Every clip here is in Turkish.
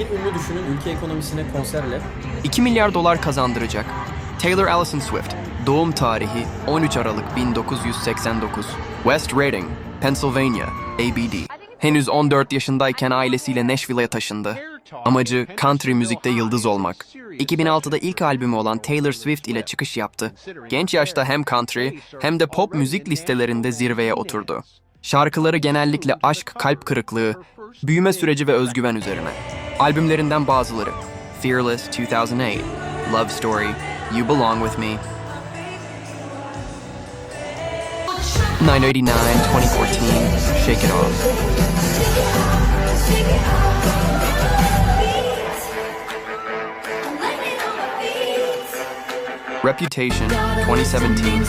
Bir ünlü düşünün ülke ekonomisine konserle 2 milyar dolar kazandıracak. Taylor Allison Swift. Doğum tarihi 13 Aralık 1989. West Reading, Pennsylvania, ABD. Henüz 14 yaşındayken ailesiyle Nashville'e taşındı. Amacı country müzikte yıldız olmak. 2006'da ilk albümü olan Taylor Swift ile çıkış yaptı. Genç yaşta hem country hem de pop müzik listelerinde zirveye oturdu. Şarkıları genellikle aşk, kalp kırıklığı, büyüme süreci ve özgüven üzerine. Albümlerinden bazıları. Fearless 2008, Love Story, You Belong With Me, 989 2014, Shake It Off. Reputation 2017,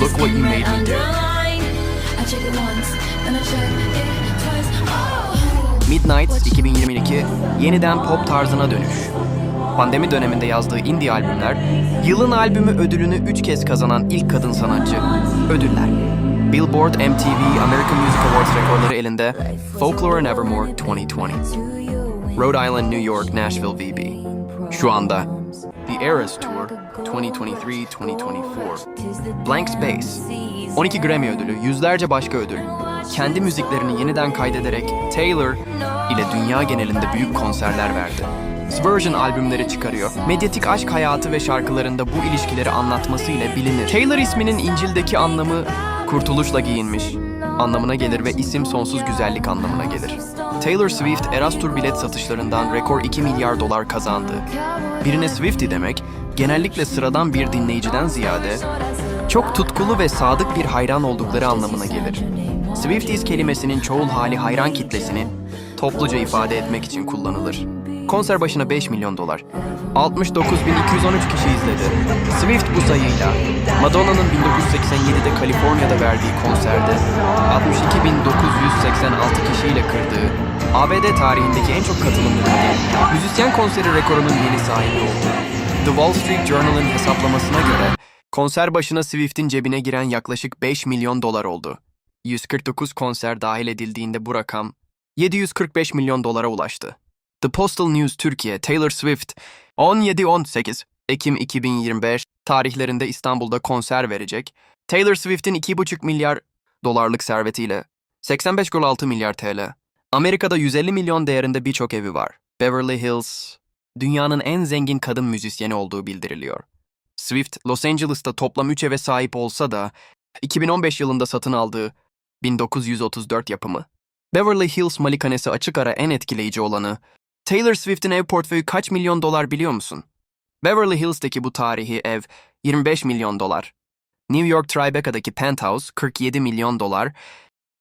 Look What You Made Me Do. Midnights 2022 yeniden pop tarzına dönüş. Pandemi döneminde yazdığı indie albümler, yılın albümü ödülünü 3 kez kazanan ilk kadın sanatçı. Ödüller. Billboard MTV American Music Awards rekorları elinde Folklore and Evermore 2020. Rhode Island, New York, Nashville VB. Şu anda The Eras Tour 2023-2024. Blank Space. 12 Grammy ödülü, yüzlerce başka ödül. Kendi müziklerini yeniden kaydederek Taylor ile dünya genelinde büyük konserler verdi. Sversion albümleri çıkarıyor. Medyatik aşk hayatı ve şarkılarında bu ilişkileri anlatmasıyla bilinir. Taylor isminin İncil'deki anlamı kurtuluşla giyinmiş anlamına gelir ve isim sonsuz güzellik anlamına gelir. Taylor Swift Eras Tour bilet satışlarından rekor 2 milyar dolar kazandı. Birine Swiftie demek, genellikle sıradan bir dinleyiciden ziyade çok tutkulu ve sadık bir hayran oldukları anlamına gelir. Swifties kelimesinin çoğul hali hayran kitlesini topluca ifade etmek için kullanılır. Konser başına 5 milyon dolar. 69.213 kişi izledi. Swift bu sayıyla Madonna'nın 1987'de Kaliforniya'da verdiği konserde 62.986 kişiyle kırdığı ABD tarihindeki en çok katılımlı müzisyen konseri rekorunun yeni sahibi oldu. The Wall Street Journal'ın hesaplamasına göre konser başına Swift'in cebine giren yaklaşık 5 milyon dolar oldu. 149 konser dahil edildiğinde bu rakam 745 milyon dolara ulaştı. The Postal News Türkiye, Taylor Swift 17-18 Ekim 2025 tarihlerinde İstanbul'da konser verecek. Taylor Swift'in 2,5 milyar dolarlık servetiyle 85,6 milyar TL. Amerika'da 150 milyon değerinde birçok evi var. Beverly Hills, dünyanın en zengin kadın müzisyeni olduğu bildiriliyor. Swift, Los Angeles'ta toplam 3 eve sahip olsa da 2015 yılında satın aldığı 1934 yapımı. Beverly Hills malikanesi açık ara en etkileyici olanı. Taylor Swift'in ev portföyü kaç milyon dolar biliyor musun? Beverly Hills'teki bu tarihi ev 25 milyon dolar. New York Tribeca'daki penthouse 47 milyon dolar.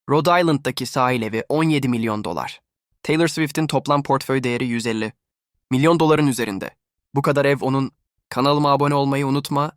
Rhode Island'daki sahil evi 17 milyon dolar. Taylor Swift'in toplam portföy değeri 150 milyon doların üzerinde. Bu kadar ev onun. Kanalıma abone olmayı unutma